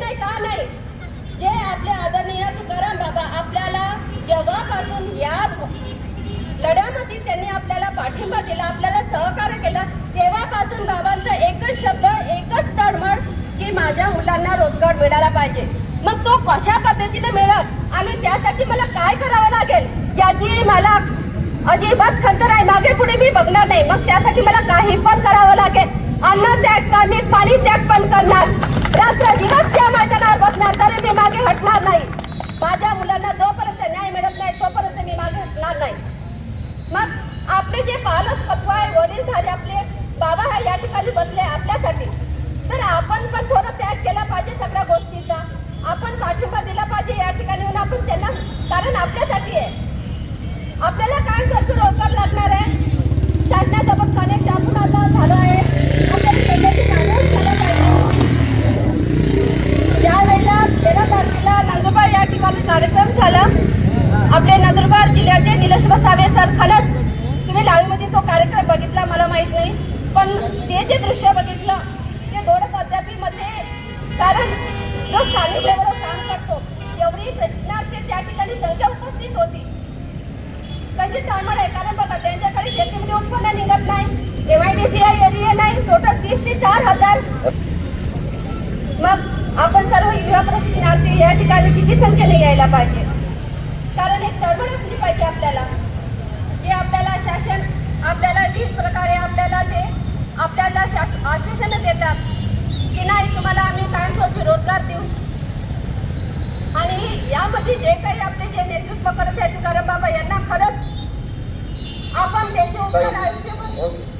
नाही का नाही? जे आपले आदरणीय तुकाराम बाबा आपल्याला जेव्हापासून या लढ्यामध्ये त्यांनी आपल्याला पाठिंबा दिला आपल्याला सहकार्य केलं तेव्हापासून बाबांचा एकच शब्द एकच तळमळ की माझ्या मुलांना रोजगार मिळाला पाहिजे. मग तो कशा पद्धतीने मिळत आणि त्यासाठी मला काय करावं लागेल? याची मला अजिबात खंत नाही. मागे पुढे मी बघणार नाही. मग त्यासाठी मला काही पण करावं लागेल अन्न त्याग का मी पाणी त्याग पण करणार रात्र दिवस त्या मैदानावर बसणार तरी मी मागे हटणार नाही माझ्या मुलांना जोपर्यंत न्याय मिळत नाही तोपर्यंत मी मागे हटणार नाही मग आपले जे पालक तत्व आहे वडीलधारे आपले बाबा हा या ठिकाणी बसले आपल्यासाठी तर आपण पण थोडं त्याग केला पाहिजे सगळ्या गोष्टीचा आपण पाठिंबा दिला पाहिजे या ठिकाणी येऊन आपण त्यांना कारण आपल्यासाठी आहे आपल्याला काय स्वरूपी रोजगार लागणार आहे शासनासोबत कनेक्ट आपण आता झालो आहे आपल्याला त्याच्याची जाणीव झालं पाहिजे त्यावेळेला तेरा तारखेला नंदुरबार या ठिकाणी कार्यक्रम झाला आपले नंदुरबार जिल्ह्याचे निलेश वसावे सर खरंच तुम्ही लाईव्हमध्ये तो कार्यक्रम बघितला मला माहीत नाही पण ते जे दृश्य बघितलं. ते डोळ्यात पद्धतीमध्ये कारण जो स्थानिक लेवलवर काम करतो एवढी प्रश्नार्थी त्या ठिकाणी संख्या उपस्थित होती. कशी टायमर आहे? कारण बघा त्यांच्याकडे शेतीमध्ये उत्पन्न निघत नाही. एम एरिया नाही. टोटल तीस ते चार हजार. मग आपण सर्व युवा प्रशिक्षणार्थी या ठिकाणी किती संख्येने यायला पाहिजे? कारण एक तळमळ असली पाहिजे आपल्याला की आपल्याला शासन आपल्याला विविध प्रकारे आपल्याला ते आपल्याला शास आश्वासनं देतात की नाही तुम्हाला आम्ही कायमस्वरूपी रोजगार देऊ यामध्ये जे काही आपले जे नेतृत्व करत आहे तुकाराम बाबा यांना खरंच आपण त्यांचे उपकार आयुष्यभर